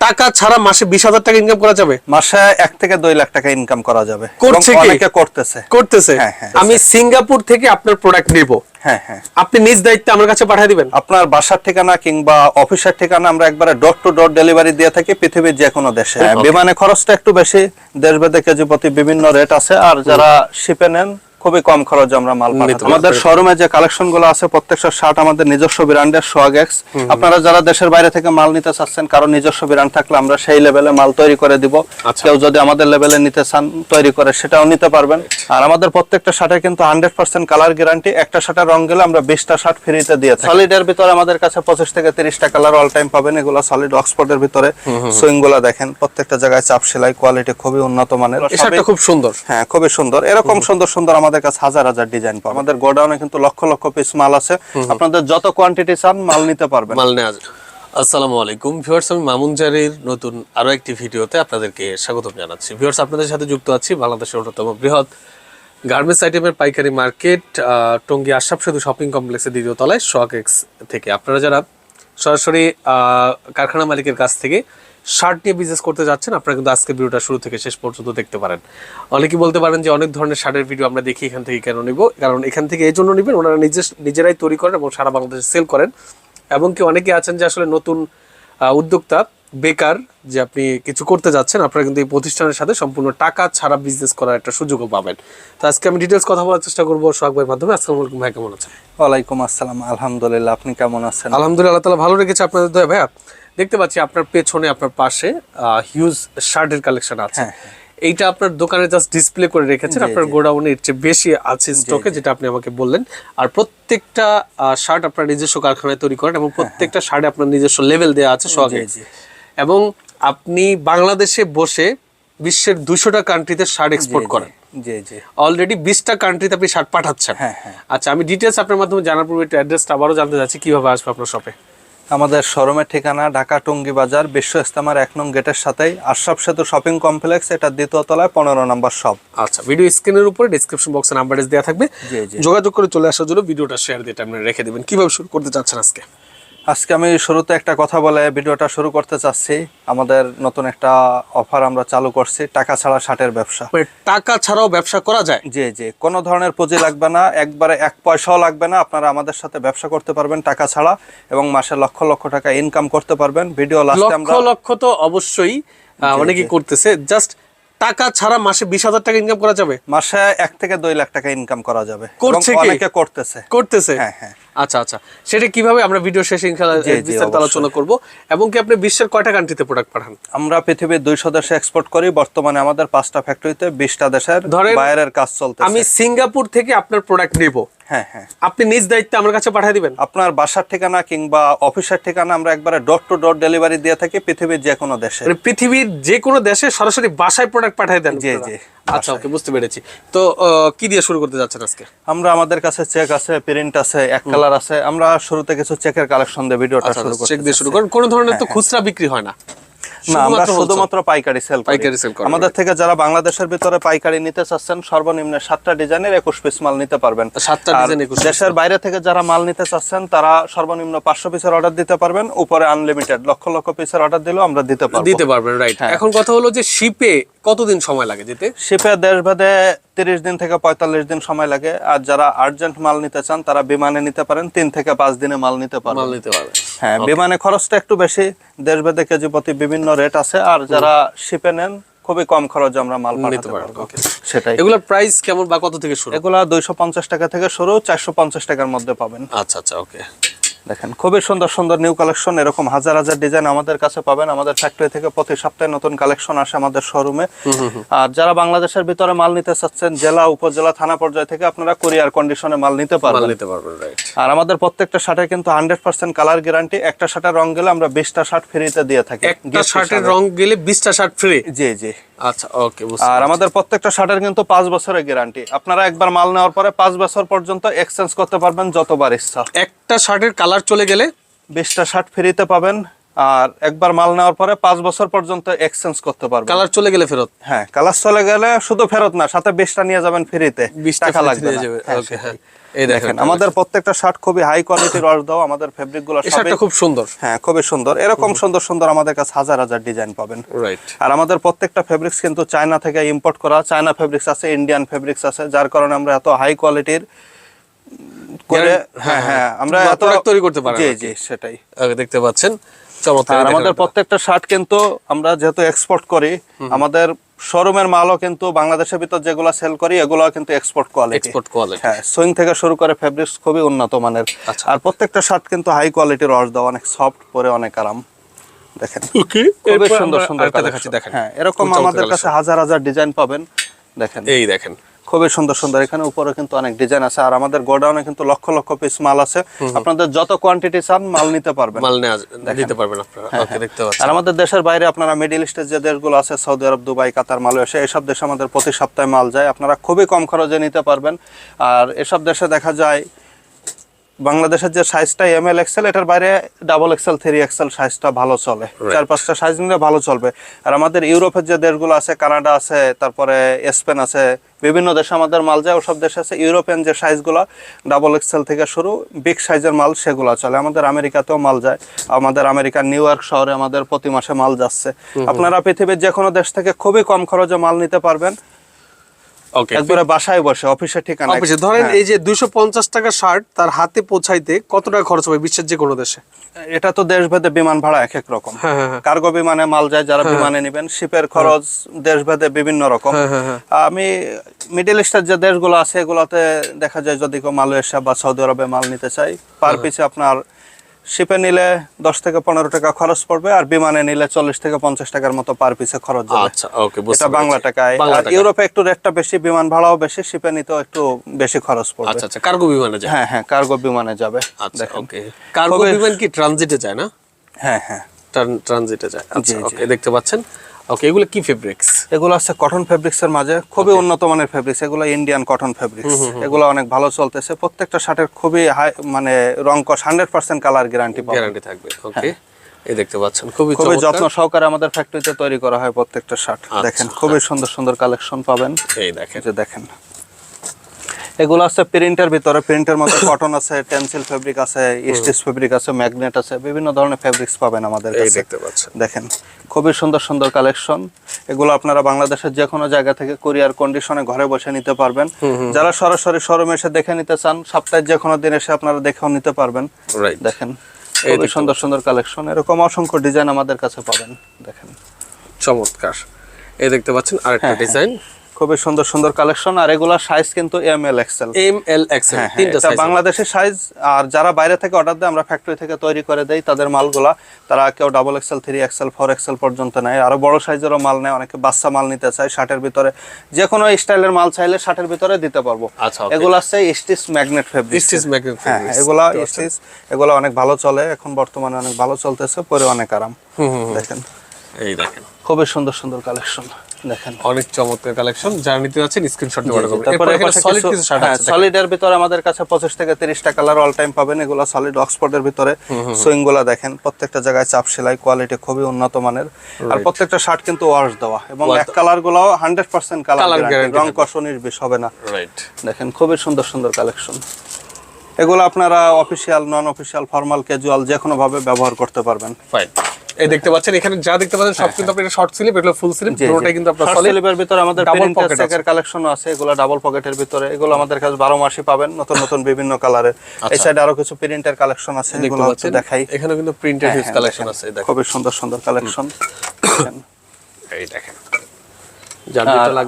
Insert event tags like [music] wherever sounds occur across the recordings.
টাকা ছাড়া মাসে বিশ হাজার টাকা ইনকাম করা যাবে? মাসে এক থেকে দুই লাখ টাকা ইনকাম করা যাবে। করছে? করতেছে। করতেছে? হ্যাঁ, হ্যাঁ। আমি সিঙ্গাপুর থেকে আপনার প্রোডাক্ট নিব। হ্যাঁ হ্যাঁ। আপনি নিজ দায়িত্বে আমার কাছে পাঠিয়ে দিবেন। আপনার বাসার ঠিকানা কিংবা অফিসের ঠিকানা আমরা একবারে ডোর টু ডোর ডেলিভারি দিয়ে থাকি পৃথিবীর যে কোনো দেশে। হ্যাঁ, Okay. বিমানে খরচটা একটু বেশি দেশ ভেদে কেজি প্রতি বিভিন্ন রেট আছে। আর যারা শিপে নেন খুবই কম খরচে আমরা মাল পাঠাতে আমাদের শোরুমে যে কালেকশনগুলো আছে প্রত্যেকটা শার্ট আমাদের নিজস্ব ব্র্যান্ডের সোয়াগেক্স আপনারা যারা দেশের বাইরে থেকে মাল নিতে চাচ্ছেন কারও নিজস্ব ব্র্যান্ড থাকলে আমরা সেই লেভেলে মাল তৈরি করে দিব। আচ্ছা। কেউ যদি আমাদের লেভেলে নিতে চান তৈরি করে সেটাও নিতে পারবেন। আর আমাদের প্রত্যেকটা শার্টের কিন্তু হান্ড্রেড পার্সেন্ট কালার গ্যারান্টি একটা শার্টের রং গেলে আমরা বিশটা শার্ট ফ্রিতে দিয়ে থাকি সলিডের ভিতরে আমাদের কাছে পঁচিশ থেকে তিরিশটা কালার অল টাইম পাবেন। এগুলো সলিড অক্সফোর্ডের ভিতরে সুইংগুলো দেখেন প্রত্যেকটা জায়গায় চাপ সেলাই কোয়ালিটি খুবই উন্নত মানের। খুব সুন্দর। হ্যাঁ খুবই সুন্দর। এরকম সুন্দর সুন্দর আমাদের কাছে হাজার হাজার ডিজাইন পাবেন। আমাদের গোডাউনে কিন্তু লক্ষ লক্ষ পিস মাল আছে। আপনাদের যত কোয়ান্টিটি চান মাল নিতে পারবেন। মাল নেওয়া। আসসালামু আলাইকুম। ভিউয়ার্স আমি মামুন জারির নতুন আরও একটি ভিডিওতে আপনাদেরকে স্বাগতম জানাচ্ছি। ভিউয়ার্স আপনাদের সাথে যুক্ত আছি বাংলাদেশের অন্যতম বৃহৎ গার্মেন্টস আইটেমের পাইকারি মার্কেট টঙ্গী আশরাফ সেতু শপিং কমপ্লেক্সের দ্বিতীয় তলায় শক এক্স থেকে। আপনারা যারা সরাসরি আহ, কারখানা মালিকের কাছ থেকে শার্ট নিয়ে বিজনেস করতে যাচ্ছেন, আপনারা কিন্তু আজকে ভিডিওটা শুরু থেকে শেষ পর্যন্ত দেখতে পারেন। অনেকেই বলতে পারেন যে অনেক ধরনের শার্টের ভিডিও আমরা দেখি, এখান থেকে কেন নিব? কারণ এখান থেকে এই জন্য নেবেন, ওনারা নিজে নিজেরাই তৈরি করেন এবং সারা বাংলাদেশে সেল করেন। এমনকি অনেকে আছেন যে আসলে নতুন উদ্যোক্তা বেকার যে আপনি কিছু করতে যাচ্ছেন আপনারা কিন্তু এই প্রতিষ্ঠানের সাথে সম্পূর্ণ টাকা ছাড়া বিজনেস করার একটা সুযোগও পাবেন। তো আজকে আমি ডিটেলস কথা বলার চেষ্টা করব সোহাগ ভাইয়ের মাধ্যমে। আসসালামু আলাইকুম ভাই কেমন আছেন? ওয়ালাইকুম আসসালাম আলহামদুলিল্লাহ আপনি কেমন আছেন? আলহামদুলিল্লাহ আল্লাহ তালা ভালো রেখেছে আপনাদের দয়া ভাইয়া। দেখতে পাচ্ছি আপনার পেছনে আপনার পাশে হিউজ শার্টের কালেকশন আছে। হ্যাঁ, এইটা আপনার দোকানে জাস্ট ডিসপ্লে করে রেখেছেন। আপনার। গোডাউনে এর চেয়ে বেশি আছে স্টকে যেটা আপনি আমাকে বললেন। আর প্রত্যেকটা শার্ট আপনার নিজস্ব কারখানায় তৈরি করেন এবং প্রত্যেকটা শার্টে আপনার নিজস্ব লেভেল দেওয়া আছে হ্যাঁ, জি। এবং আপনি বাংলাদেশে বসে বিশ্বের দুশোটা কান্ট্রিতে শার্ট এক্সপোর্ট করেন। জি জি। অলরেডি বিশটা কান্ট্রিতে আপনি শার্ট পাঠাচ্ছেন। হ্যাঁ, হ্যাঁ। আচ্ছা আমি ডিটেলস আপনার মাধ্যমে জানার পূর্বে একটু অ্যাড্রেসটা আবারও জানতে চাচ্ছি কীভাবে আসবে আপনার শপে আমাদের শোরুমের ঠিকানা ঢাকা টুঙ্গি বাজার বিশ্ব ইস্তেমার এক নং গেটের সাথেই আশরাফ সেতু শপিং কমপ্লেক্স এটা দ্বিতীয় তলায় পনেরো নম্বর শপ আচ্ছা ভিডিও স্ক্রিনের উপরে ডিসক্রিপশন বক্সে নাম্বার দেওয়া থাকবে। যোগাযোগ করে চলে আসার জন্য ভিডিওটা শেয়ার দিয়ে আপনি রেখে দেবেন। কীভাবে শুরু করতে চাচ্ছেন আজকে? আজকে আমি শুরুতে একটা কথা বলে ভিডিওটা শুরু করতে চাচ্ছি। আমাদের নতুন একটা অফার আমরা চালু করছি টাকা ছাড়া শার্টের ব্যবসা। টাকা ছাড়াও ব্যবসা করা যায়? জি জি। কোনো ধরনের পুঁজি লাগবে না একবারে এক পয়সাও লাগবে না। আপনারা আমাদের সাথে ব্যবসা করতে পারবেন টাকা ছাড়া এবং মাসে লক্ষ লক্ষ টাকা ইনকাম করতে পারবেন। ভিডিও লাস্টে লক্ষ আমরা লক্ষ তো অবশ্যই অনেকেই করতেছে। জাস্ট টাকা ছাড়া মাসে বিশ হাজার টাকা ইনকাম করা যাবে? মাসে এক থেকে দুই লাখ টাকা ইনকাম করা যাবে। করছে? অনেকে করতেছে। করতেছে? হ্যাঁ, হ্যাঁ। আচ্ছা আচ্ছা। সেটা কীভাবে আমরা ভিডিও শেষে ইনশাআল্লাহ বিস্তারিত আলোচনা করব এবং কি আপনি বিশ্বের কয়টা কান্ট্রিতে প্রোডাক্ট পাঠান? আমরা পৃথিবীর দুইশো দেশে এক্সপোর্ট করি বর্তমানে আমাদের পাঁচটা ফ্যাক্টরিতে বিশটা দেশের ধরেন, বাইরের কাজ চলতেছে। আমি সিঙ্গাপুর থেকে আপনার প্রোডাক্ট নেব। হ্যাঁ হ্যাঁ। আপনি নিজ দায়িত্বে আমার কাছে পাঠিয়ে দিবেন? আপনার বাসার ঠিকানা কিংবা অফিসের ঠিকানা আমরা একবারে ডোর টু ডোর ডেলিভারি দিয়ে থাকি পৃথিবীর যে কোনো দেশে। মানে পৃথিবীর যে কোনো দেশে সরাসরি বাসায় প্রোডাক্ট পাঠিয়ে দেন জি, জি, আচ্ছা ওকে বুঝতে পেরেছি। তো কি দিয়ে শুরু করতে যাচ্ছেন আজকে? আমরা আমাদের কাছে চেক আছে প্রিন্ট আছে এক কালার আছে। আমরা শুরুতে কিছু চেকের কালেকশন দিয়ে ভিডিওটা শুরু চেক দিয়ে শুরু করুন। কোনো ধরনের তো খুচরা বিক্রি হয় না। না আমরা শুধুমাত্র পাইকারি সেল পাইকারি sell করেন, আমাদের থেকে যারা বাংলাদেশের ভিতরে পাইকারি নিতে চাচ্ছেন সর্বনিম্ন সাতটা ডিজাইনের একুশ পিস মাল নিতে পারবেন। সাতটা ডিজাইন একুশ দেশের বাইরে থেকে যারা মাল নিতে চাচ্ছেন তারা সর্বনিম্ন পাঁচশো পিসের অর্ডার দিতে পারবেন। উপরে আনলিমিটেড লক্ষ লক্ষ পিসের অর্ডার দিলেও আমরা দিতে পারব। দিতে পারবেন রাইট হ্যাঁ। এখন কথা হলো যে শিপে কতদিন সময় লাগে যেতে? শিপে দেশ ভেদে তিরিশ দিন থেকে পঁয়তাল্লিশ দিন সময় লাগে। আর যারা আর্জেন্ট মাল নিতে চান তারা বিমানে নিতে পারেন। তিন থেকে পাঁচ দিনে মাল নিতে মাল পারবেন নিতে পারবে হ্যাঁ বিমানে খরচটা একটু বেশি। দেশ ভেদে কেজি প্রতি বিভিন্ন রেট আছে আর যারা শিপে নেন খুবই কম খরচে আমরা মাল নিতে পাঠাতে পারি পারব। সেটাই। এগুলোর প্রাইস কেমন বা কত থেকে শুরু? এগুলা দুইশো পঞ্চাশ টাকা থেকে শুরু চারশো পঞ্চাশ টাকার মধ্যে পাবেন। আচ্ছা আচ্ছা ওকে দেখেন খুবই সুন্দর সুন্দর নিউ কালেকশন এরকম হাজার হাজার ডিজাইন আমাদের কাছে পাবেন। আমাদের ফ্যাক্টরি থেকে প্রতি সপ্তাহে নতুন কালেকশন আসে আমাদের শোরুমে আর যারা বাংলাদেশের ভিতরে মাল নিতে চাচ্ছেন জেলা উপজেলা থানা পর্যায় থেকে আপনারা কোরিয়ার কন্ডিশনে মাল নিতে পারবেন। নিতে পারবেন আর আমাদের প্রত্যেকটা শার্টের কিন্তু হান্ড্রেড পার্সেন্ট কালার গ্যারান্টি একটা শার্টের রং গেলে আমরা বিশটা শার্ট ফ্রিতে দিয়ে থাকি। একটা শার্টের রং গেলে বিশটা শার্ট ফ্রি জি জি। আচ্ছা ওকে আর আমাদের প্রত্যেকটা শার্টের কিন্তু পাঁচ বছরের গ্যারান্টি আপনারা একবার মাল নেওয়ার পরে পাঁচ বছর পর্যন্ত এক্সচেঞ্জ করতে পারবেন যতবার ইচ্ছা। একটা শার্টের কালার চলে গেলে? বিশটা শার্ট ফ্রিতে পাবেন আর একবার মাল নেওয়ার পরে পাঁচ বছর পর্যন্ত এক্সচেঞ্জ করতে পারবেন। কালার চলে গেলে ফেরত? হ্যাঁ কালার চলে গেলে শুধু ফেরত না সাথে বিশটা নিয়ে যাবেন ফ্রিতে। 20 টা টাকা লাগবে হ্যাঁ, হ্যাঁ। এই দেখেন। আমাদের প্রত্যেকটা শার্ট খুবই হাই কোয়ালিটির দাও আমাদের ফেব্রিকগুলো শার্টটা খুব সুন্দর। হ্যাঁ খুবই সুন্দর। এরকম সুন্দর সুন্দর আমাদের কাছে হাজার হাজার ডিজাইন পাবেন। রাইট আর আমাদের প্রত্যেকটা ফেব্রিক্স কিন্তু চায়না থেকে ইম্পোর্ট করা চায়না ফেব্রিক্স আছে ইন্ডিয়ান ফেব্রিক্স আছে যার কারণে আমরা এত হাই কোয়ালিটির করে হ্যাঁ হ্যাঁ আমরা বা এত তৈরি করতে পারেন জি জি সেটাই। দেখতে পাচ্ছেন। আর আমাদের প্রত্যেকটা শার্ট কিন্তু আমরা যেহেতু এক্সপোর্ট করি আমাদের শোরুমের মালও কিন্তু বাংলাদেশের ভিতর যেগুলো সেল করি এগুলো কিন্তু এক্সপোর্ট কোয়ালিটি এক্সপোর্ট কোয়ালিটি হ্যাঁ সুইং থেকে শুরু করে ফেব্রিক্স খুবই উন্নত মানের। আচ্ছা। আর প্রত্যেকটা শার্ট কিন্তু হাই কোয়ালিটির রস দেওয়া অনেক সফট পরে অনেক আরাম। দেখেন [laughs] ওকে খুবই সুন্দর সুন্দর। দেখাচ্ছি দেখেন। হ্যাঁ এরকম আমাদের কাছে হাজার হাজার ডিজাইন পাবেন। দেখেন। এই দেখেন। খুবই সুন্দর সুন্দর। এখানে উপরে কিন্তু অনেক ডিজাইন আছে। আর আমাদের গোডাউনে কিন্তু লক্ষ লক্ষ পিস মাল আছে। আপনাদের যত কোয়ান্টিটি চান মাল [laughs] নিতে পারবেন। মাল নিতে পারবেন আপনারা। ওকে দেখতে পাচ্ছেন আর আমাদের দেশের বাইরে আপনারা মিডিল ইস্টের যে দেশগুলো আছে Saudi Arab Dubai Qatar Malaysia এসব দেশে আমাদের প্রতি সপ্তাহে মাল যায়। আপনারা খুবই কম খরচে নিতে পারবেন। আর এসব দেশে দেখা যায় বাংলাদেশের যে সাইজটা এম এল এক্সেল এটার বাইরে ডাবল এক্সেল থ্রি এক্সেল সাইজটা ভালো চলে। চার পাঁচটা সাইজ নিলে ভালো চলবে। আর আমাদের ইউরোপের যে দেশগুলো আছে কানাডা আছে তারপরে স্পেন আছে বিভিন্ন দেশে আমাদের মাল যায় ওসব দেশে আছে। ইউরোপিয়ান যে সাইজগুলো ডাবল এক্সেল থেকে শুরু বিগ সাইজের মাল সেগুলো চলে। আমাদের আমেরিকাতেও মাল যায়। আমাদের আমেরিকার নিউ ইয়র্ক শহরে আমাদের প্রতি মাসে মাল যাচ্ছে। আপনারা পৃথিবীর যে কোনো দেশ থেকে খুবই কম খরচে মাল নিতে পারবেন। একবারে বাসায় বসে অফিসের ঠিকানা অফিসে। ধরেন এই যে দুইশো পঞ্চাশ টাকা শার্ট তার হাতে পৌঁছাইতে কত টাকা খরচ হবে বিশ্বের যে কোনো দেশে? এটা তো দেশভেদে বিমান ভাড়া এক এক রকম। হ্যাঁ, হ্যাঁ, হ্যাঁ। কার্গো বিমানে মাল যায় যারা বিমানে নেবেন শিপের খরচ দেশভেদে বিভিন্ন রকম। হ্যাঁ, হ্যাঁ, হ্যাঁ। আমি মিডল ইস্টের যে দেশগুলো আছে এগুলোতে দেখা যায় যদি কেউ মালয়েশিয়া বা সৌদি আরবে মাল নিতে চাই পার হ্যাঁ। পিছে আপনার শিপে নিলে দশ থেকে পনেরো টাকা খরচ পড়বে আর বিমানে নিলে চল্লিশ থেকে পঞ্চাশ টাকার মতো পার পিছে খরচ যাবে। আচ্ছা এটা বাংলা। টাকায়। আর ইউরোপে একটু রেটটা বেশি বিমান ভাড়াও বেশি শিপে নিতেও একটু বেশি খরচ পড়বে। আচ্ছা আচ্ছা কার্গো বিমানে যায় হ্যাঁ হ্যাঁ কার্গো বিমানে যাবে। আচ্ছা ওকে কার্গো বিমান কি ট্রানজিটে যায় না? হ্যাঁ হ্যাঁ। ট্রানজিটে যায়। আচ্ছা। ওকে দেখতে পাচ্ছেন। ওকে এগুলো কি ফেব্রিক্স এগুলো আছে কটন ফেব্রিক্স এর মাঝে খুবই উন্নত মানের ফেব্রিক্স এগুলো ইন্ডিয়ান কটন ফেব্রিক্স এগুলো অনেক ভালো চলতেছে। প্রত্যেকটা শার্টের খুবই হাই মানে রং কস hundred percent colour guarantee guarantee থাকবে ওকে এই দেখতে পাচ্ছেন খুবই খুবই যত্ন সহকারে আমাদের ফ্যাক্টরিতে তৈরি করা হয় প্রত্যেকটা শার্ট। আচ্ছা। দেখেন খুবই সুন্দর সুন্দর কালেকশন পাবেন। এই দেখেন। যে দেখেন। এগুলো আছে প্রিন্টের ভিতরে প্রিন্টের মধ্যে কটন আছে টেন্সিল ফেব্রিক আছে স্টিচ ফেব্রিক আছে ম্যাগনেট আছে বিভিন্ন ধরনের ফেব্রিক্স পাবেন আমাদের কাছে। দেখতে পাচ্ছেন। দেখেন খুবই সুন্দর সুন্দর কালেকশন এগুলো আপনারা বাংলাদেশের যে কোনো জায়গা থেকে কুরিয়ার কন্ডিশনে ঘরে বসে নিতে পারবেন। যারা সরাসরি শোরুমে এসে দেখে নিতে চান সপ্তাহে যে কোনো দিন এসে আপনারা দেখেও নিতে পারবেন। রাইট দেখেন খুবই সুন্দর সুন্দর কালেকশন এরকম অসংখ্য ডিজাইন আমাদের কাছে পাবেন। দেখেন। চমৎকার। এই দেখতে পাচ্ছেন আরেকটা হ্যাঁ, ডিজাইন খুবই সুন্দর সুন্দর কালেকশন আর এগুলা সাইজ কিন্তু M L XL M L XL এটা বাংলাদেশের সাইজ আর যারা বাইরে থেকে অর্ডার দেয় আমরা ফ্যাক্টরি থেকে তৈরি করে দেই তাদের মালগুলা তারা কেউ double XL three XL four XL পর্যন্ত নেয়। আরও বড় সাইজেরও মাল নেয় অনেকে বাচ্চা মাল নিতে চায় শার্টের ভিতরে যে কোনো স্টাইলের মাল চাইলে শার্টের ভিতরে দিতে পারব। আচ্ছা. এগুলো আছে stitch magnet fabric stitch magnet হ্যাঁ হ্যাঁ, এগুলা স্টিচ এগুলো অনেক ভালো চলে এখন বর্তমানে অনেক ভালো চলতেছে পরে অনেক আরাম। দেখেন। এই দেখেন। খুবই সুন্দর সুন্দর কালেকশন দেখেন। অনেক চমৎকার কালেকশন যারা নিতে যাচ্ছেন স্ক্রিনশট দিয়ে অর্ডার করবেন। তারপরে সলিড কিছু শার্ট আছে দেখেন। সলিডের ভিতরে আমাদের কাছে পঁচিশ থেকে তিরিশটা কালার অল টাইম পাবেন। এগুলো সলিড অক্সফোর্ডের ভিতরে। সুইংগুলা দেখেন প্রত্যেকটা জায়গায় চাপ সেলাই কোয়ালিটি খুবই উন্নত মানের। আর প্রত্যেকটা শার্ট কিন্তু ওয়াশ দেওয়া। এবং এক colour percent Colour colour guarantee রং। কষনির বিষ হবে না। রাইট দেখেন খুবই সুন্দর সুন্দর কালেকশন এগুলো আপনারা official non official formal casual যে কোনো ভাবে ব্যবহার করতে পারবেন। ফাইন এই দেখতে পাচ্ছেন এখানে যা দেখতে পাচ্ছেন সব কিন্তু আপনার শর্ট স্লিপ এগুলো ফুল স্লিপ পুরোটাই কিন্তু আপনার শর্ট স্লিপের ভিতরে আমাদের ডাবল পকেটের কালেকশনও আছে। কালেকশন আছে এগুলো ডাবল পকেটের ভিতরে। এগুলো আমাদের কাছে বারো মাসই পাবেন নতুন নতুন বিভিন্ন কালারের এই সাইডে আরও কিছু প্রিন্টের কালেকশন আছে এগুলো হচ্ছে দেখাই। এখানে কিন্তু প্রিন্টের হিউজ কালেকশন আছে এই খুব সুন্দর সুন্দর কালেকশন [coughs] এই দেখেন যার আর যেটা লাগবে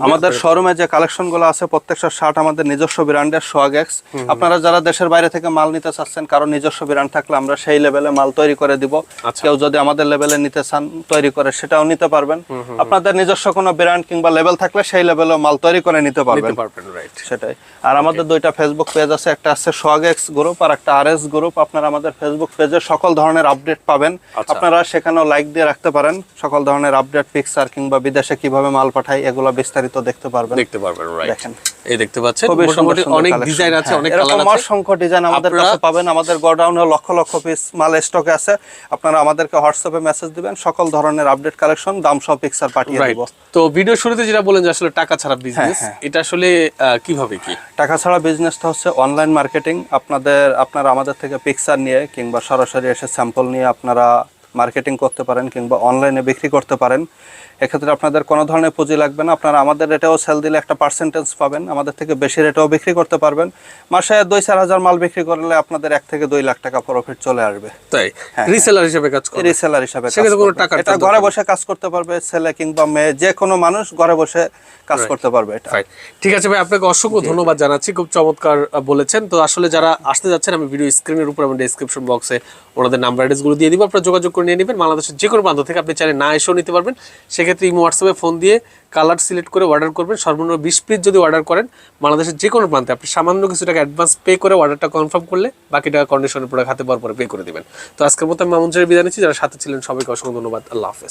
আমাদের শোরুমে যে কালেকশনগুলো আছে প্রত্যেকটা শার্ট আমাদের নিজস্ব ব্র্যান্ডের সোয়াগেক্স আপনারা যারা দেশের বাইরে থেকে মাল নিতে চাচ্ছেন কারণ নিজস্ব ব্র্যান্ড থাকলে আমরা সেই লেভেলে মাল তৈরি করে দিব। আচ্ছা। কেউ যদি আমাদের লেভেলে নিতে চান তৈরি করে সেটাও নিতে পারবেন। আপনাদের নিজস্ব কোনো ব্র্যান্ড কিংবা লেভেল থাকলে সেই লেভেলেও মাল তৈরি করে নিতে পারবেন। সেটাই। আর আমাদের দুইটা ফেসবুক পেজ আছে একটা আছে সোয়াগেক্স গ্রুপ আর একটা আর এস গ্রুপ আপনারা আমাদের ফেসবুক পেজে সকল ধরনের আপডেট পাবেন। আচ্ছা। আপনারা সেখানেও লাইক দিয়ে রাখতে পারেন। সকল ধরনের আপডেট পিকচার কিংবা বিদেশে কীভাবে মাল পাঠাই এগুলো বিস্তারিত দেখতে পারবেন। দেখতে পারবেন দেখেন। এই দেখতে পাচ্ছেন মোটামুটি অনেক ডিজাইন আছে হ্যাঁ, অনেক কালার আছে। অসংখ্য ডিজাইন আমাদের কাছে পাবেন আমাদের গোডাউনে লক্ষ লক্ষ পিস মাল স্টকে আছে। আপনারা আমাদেরকে হোয়াটসঅ্যাপে মেসেজ দিবেন সকল ধরনের আপডেট কালেকশন দাম সহ পিকচার পাঠিয়ে দিব। তো ভিডিও শুরুতে যেটা বলেন যে আসলে টাকা ছাড়া বিজনেস হ্যাঁ। এটা আসলে কীভাবে কি টাকা ছাড়া বিজনেসটা হচ্ছে অনলাইন মার্কেটিং আপনাদের আপনারা আমাদের থেকে পিকচার নিয়ে কিংবা সরাসরি এসে স্যাম্পল নিয়ে আপনারা মার্কেটিং করতে পারেন কিংবা অনলাইনে বিক্রি করতে পারেন এক্ষেত্রে আপনাদের কোনো ধরনের পুঁজি লাগবে না। আপনারা আমাদের রেটেও সেল দিলে একটা পার্সেন্টেজ পাবেন আমাদের থেকে বেশি রেটেও বিক্রি করতে পারবেন। মাসে দুই চার হাজার মাল বিক্রি করলে আপনাদের এক থেকে দুই লাখ টাকা প্রফিট চলে আসবে। তাই? হ্যাঁ, রিসেলার হিসেবে কাজ রিসেলার এটা ঘরে বসে কাজ করতে পারবে ছেলে কিংবা মেয়ে যে কোনো মানুষ ঘরে বসে কাজ করতে পারবে এটা। ঠিক আছে ভাই আপনাকে অসংখ্য ধন্যবাদ জানাচ্ছি। খুব চমৎকার বলেছেন। তো আসলে যারা আসতে যাচ্ছেন আমি ভিডিও স্ক্রিনের উপর আমি ডেসক্রিপশন বক্সে ওনাদের নাম্বার অ্যাড্রেসগুলো দিয়ে দিব। আপনারা যোগাযোগ করে নিয়ে নেবেন। বাংলাদেশের যে কোনো প্রান্ত থেকে আপনি চাইলে না এসেও নিতে পারবেন। সেক্ষেত্রে ইমো হোয়াটসঅ্যাপে ফোন দিয়ে কালার সিলেক্ট করে অর্ডার করবেন। সর্বনিম্ন বিশ পিস যদি অর্ডার করেন, বাংলাদেশের যে কোনো প্রান্তে আপনি সামান্য কিছু টাকা অ্যাডভান্স পে করে অর্ডারটা কনফার্ম করলে বাকি টাকা কন্ডিশনের প্রোডাক্ট হাতে পাওয়ার পরে পে করে দেবেন। তো আজকের মতো আমি মামুন বিদায় নিচ্ছি। যারা সাথে ছিলেন, সবাইকে অসংখ্য ধন্যবাদ। আল্লাহ হাফেজ।